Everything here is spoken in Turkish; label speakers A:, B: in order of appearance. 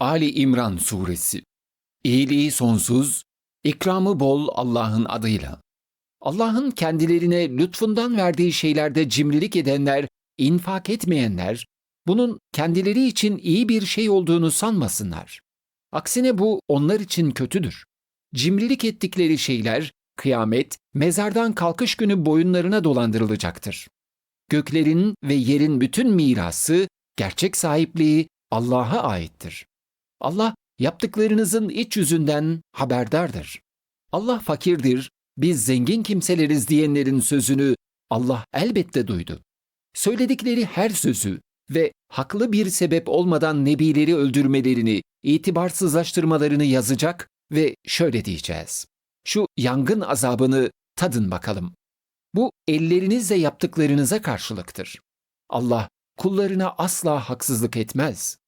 A: Ali İmran Suresi İyiliği sonsuz, ikramı bol Allah'ın adıyla. Allah'ın kendilerine lütfundan verdiği şeylerde cimrilik edenler, infak etmeyenler, bunun kendileri için iyi bir şey olduğunu sanmasınlar. Aksine bu onlar için kötüdür. Cimrilik ettikleri şeyler, kıyamet, mezardan kalkış günü boyunlarına dolandırılacaktır. Göklerin ve yerin bütün mirası, gerçek sahipliği Allah'a aittir. Allah yaptıklarınızın iç yüzünden haberdardır. Allah fakirdir, biz zengin kimseleriz diyenlerin sözünü Allah elbette duydu. Söyledikleri her sözü ve haklı bir sebep olmadan nebileri öldürmelerini, itibarsızlaştırmalarını yazacak ve şöyle diyeceğiz. Şu yangın azabını tadın bakalım. Bu ellerinizle yaptıklarınıza karşılıktır. Allah kullarına asla haksızlık etmez.